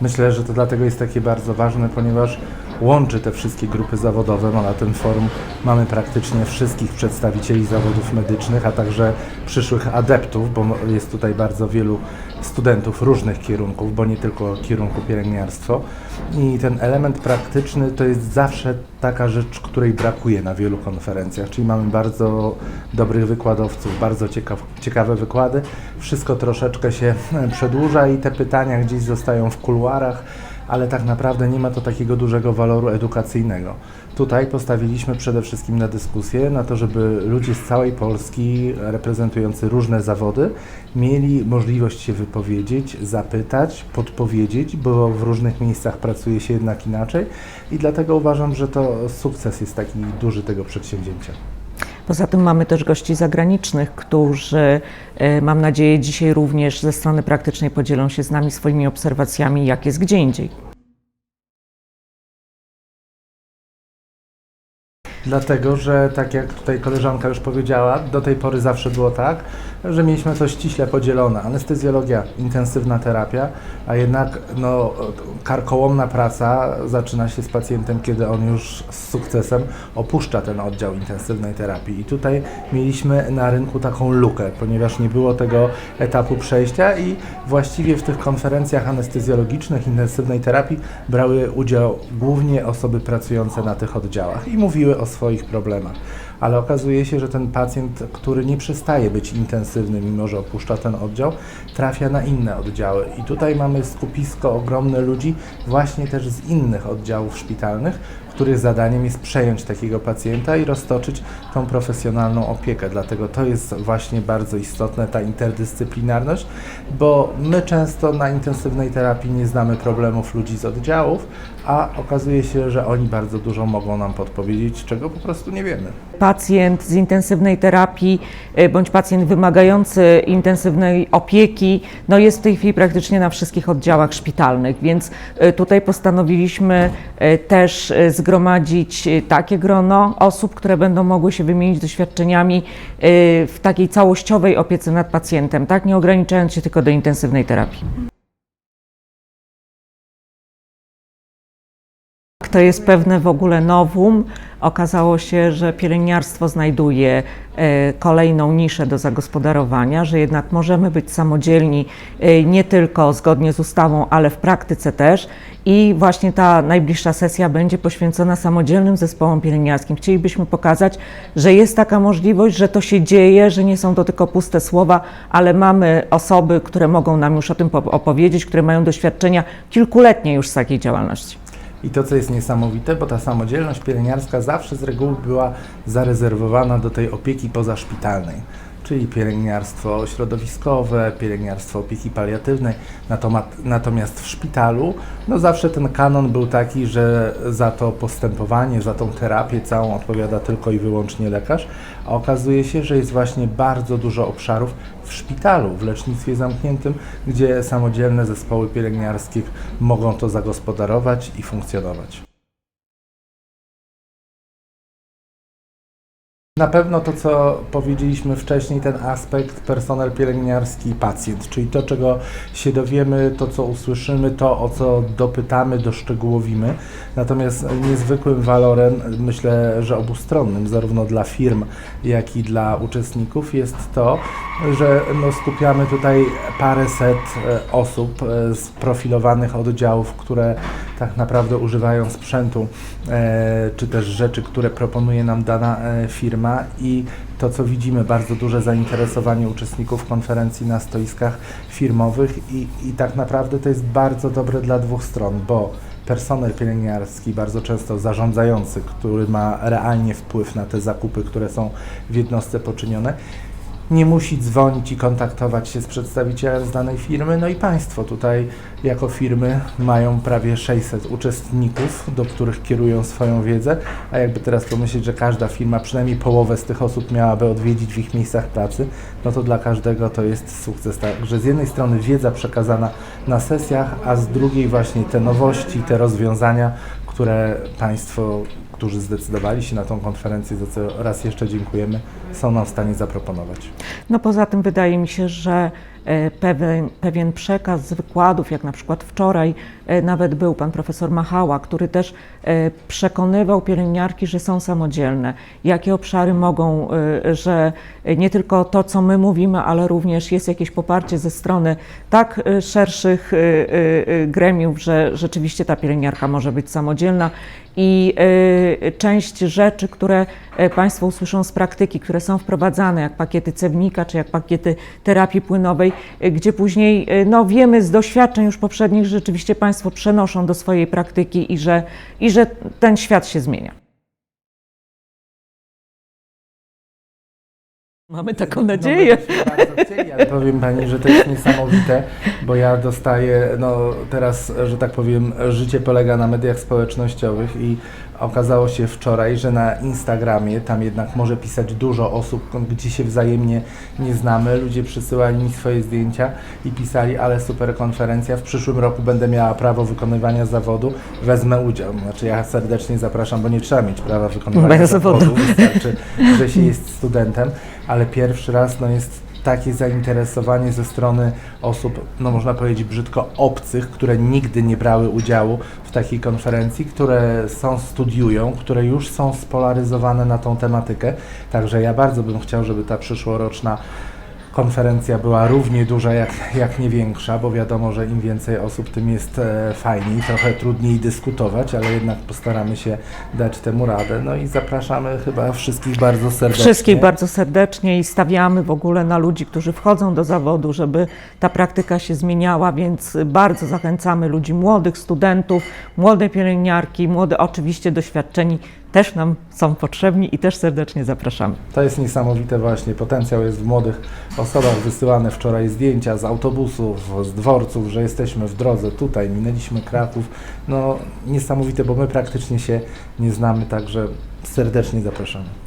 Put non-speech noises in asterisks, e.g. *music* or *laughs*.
Myślę, że to dlatego jest takie bardzo ważne, ponieważ łączy te wszystkie grupy zawodowe. No, na tym forum mamy praktycznie wszystkich przedstawicieli zawodów medycznych, a także przyszłych adeptów, bo jest tutaj bardzo wielu studentów różnych kierunków, bo nie tylko kierunku pielęgniarstwo. I ten element praktyczny to jest zawsze taka rzecz, której brakuje na wielu konferencjach, czyli mamy bardzo dobrych wykładowców, bardzo ciekaw, ciekawe wykłady. Wszystko troszeczkę się *laughs* przedłuża i te pytania gdzieś zostają w kuluarach, ale tak naprawdę nie ma to takiego dużego waloru edukacyjnego. Tutaj postawiliśmy przede wszystkim na dyskusję, na to, żeby ludzie z całej Polski reprezentujący różne zawody mieli możliwość się wypowiedzieć, zapytać, podpowiedzieć, bo w różnych miejscach pracuje się jednak inaczej i dlatego uważam, że to sukces jest taki duży tego przedsięwzięcia. Poza tym mamy też gości zagranicznych, którzy, e, mam nadzieję, dzisiaj również ze strony praktycznej podzielą się z nami swoimi obserwacjami, jak jest gdzie indziej. Dlatego, że tak jak tutaj koleżanka już powiedziała, do tej pory zawsze było tak, że mieliśmy to ściśle podzielone. Anestezjologia, intensywna terapia, a jednak no, karkołomna praca zaczyna się z pacjentem, kiedy on już z sukcesem opuszcza ten oddział intensywnej terapii. I tutaj mieliśmy na rynku taką lukę, ponieważ nie było tego etapu przejścia i właściwie w tych konferencjach anestezjologicznych, intensywnej terapii brały udział głównie osoby pracujące na tych oddziałach i mówiły o swoich problemach. Ale okazuje się, że ten pacjent, który nie przestaje być intensywny, mimo że opuszcza ten oddział, trafia na inne oddziały. I tutaj mamy skupisko ogromne ludzi, właśnie też z innych oddziałów szpitalnych, których zadaniem jest przejąć takiego pacjenta i roztoczyć tą profesjonalną opiekę. Dlatego to jest właśnie bardzo istotne, ta interdyscyplinarność, bo my często na intensywnej terapii nie znamy problemów ludzi z oddziałów, a okazuje się, że oni bardzo dużo mogą nam podpowiedzieć, czego po prostu nie wiemy. Pacjent z intensywnej terapii e, bądź pacjent wymagający intensywnej opieki, no jest w tej chwili praktycznie na wszystkich oddziałach szpitalnych, więc e, tutaj postanowiliśmy e, też zgromadzić takie grono osób, które będą mogły się wymienić doświadczeniami w takiej całościowej opiece nad pacjentem, tak, nie ograniczając się tylko do intensywnej terapii. To jest pewne w ogóle nowum. Okazało się, że pielęgniarstwo znajduje e, kolejną niszę do zagospodarowania, że jednak możemy być samodzielni e, nie tylko zgodnie z ustawą, ale w praktyce też. I właśnie ta najbliższa sesja będzie poświęcona samodzielnym zespołom pielęgniarskim. Chcielibyśmy pokazać, że jest taka możliwość, że to się dzieje, że nie są to tylko puste słowa, ale mamy osoby, które mogą nam już o tym po- opowiedzieć, które mają doświadczenia kilkuletnie już z takiej działalności. I to, co jest niesamowite, bo ta samodzielność pielęgniarska zawsze z reguły była zarezerwowana do tej opieki pozaszpitalnej, czyli pielęgniarstwo środowiskowe, pielęgniarstwo opieki paliatywnej. Natomiast, w szpitalu, no zawsze ten kanon był taki, że za to postępowanie, za tą terapię całą odpowiada tylko i wyłącznie lekarz, a okazuje się, że jest właśnie bardzo dużo obszarów w szpitalu, w lecznictwie zamkniętym, gdzie samodzielne zespoły pielęgniarskie mogą to zagospodarować i funkcjonować. Na pewno to, co powiedzieliśmy wcześniej, ten aspekt personel pielęgniarski i pacjent, czyli to, czego się dowiemy, to, co usłyszymy, to, o co dopytamy, doszczegółowimy. Natomiast niezwykłym walorem, myślę, że obustronnym, zarówno dla firm, jak i dla uczestników, jest to, że no, skupiamy tutaj paręset e, osób e, z profilowanych oddziałów, które tak naprawdę używają sprzętu, e, czy też rzeczy, które proponuje nam dana e, i to, co widzimy, bardzo duże zainteresowanie uczestników konferencji na stoiskach firmowych i, i tak naprawdę to jest bardzo dobre dla dwóch stron, bo personel pielęgniarski, bardzo często zarządzający, który ma realnie wpływ na te zakupy, które są w jednostce poczynione, nie musi dzwonić i kontaktować się z przedstawicielem z danej firmy. No i Państwo tutaj jako firmy mają prawie 600 uczestników, do których kierują swoją wiedzę, a jakby teraz pomyśleć, że każda firma przynajmniej połowę z tych osób miałaby odwiedzić w ich miejscach pracy, no to dla każdego to jest sukces. Także z jednej strony wiedza przekazana na sesjach, a z drugiej właśnie te nowości, te rozwiązania, które Państwo, którzy zdecydowali się na tą konferencję, za co raz jeszcze dziękujemy, są nam w stanie zaproponować. No poza tym wydaje mi się, że pewien, pewien przekaz z wykładów, jak na przykład wczoraj e, nawet był pan profesor Machała, który też e, przekonywał pielęgniarki, że są samodzielne, jakie obszary mogą, e, że nie tylko to, co my mówimy, ale również jest jakieś poparcie ze strony tak e, szerszych e, e, e, gremiów, że rzeczywiście ta pielęgniarka może być samodzielna. I e, część rzeczy, które e, Państwo usłyszą z praktyki, które są wprowadzane, jak pakiety cewnika czy jak pakiety terapii płynowej, e, gdzie później e, no, wiemy z doświadczeń już poprzednich, że rzeczywiście Państwo przenoszą do swojej praktyki i że, i że ten świat się zmienia. Mamy taką nadzieję. No, my byśmy bardzo chcieli, ale powiem Pani, że to jest niesamowite, bo ja dostaję, no teraz, że tak powiem, życie polega na mediach społecznościowych i okazało się wczoraj, że na Instagramie, tam jednak może pisać dużo osób, gdzie się wzajemnie nie znamy, ludzie przysyłali mi swoje zdjęcia i pisali, ale super konferencja, w przyszłym roku będę miała prawo wykonywania zawodu, wezmę udział. Znaczy ja serdecznie zapraszam, bo nie trzeba mieć prawa wykonywania zawodu, wystarczy, że się jest studentem, ale pierwszy raz no, jest takie zainteresowanie ze strony osób, no można powiedzieć brzydko, obcych, które nigdy nie brały udziału w takiej konferencji, które są, studiują, które już są spolaryzowane na tą tematykę. Także ja bardzo bym chciał, żeby ta przyszłoroczna konferencja była równie duża, jak, jak nie większa, bo wiadomo, że im więcej osób, tym jest e, fajniej, trochę trudniej dyskutować, ale jednak postaramy się dać temu radę. No i zapraszamy chyba wszystkich bardzo serdecznie. Wszystkich bardzo serdecznie i stawiamy w ogóle na ludzi, którzy wchodzą do zawodu, żeby ta praktyka się zmieniała, więc bardzo zachęcamy ludzi młodych, studentów, młode pielęgniarki, młode oczywiście doświadczeni też nam są potrzebni i też serdecznie zapraszamy. To jest niesamowite właśnie, potencjał jest w młodych osobach, wysyłane wczoraj zdjęcia z autobusów, z dworców, że jesteśmy w drodze tutaj, minęliśmy Kraków, no niesamowite, bo my praktycznie się nie znamy, także serdecznie zapraszamy.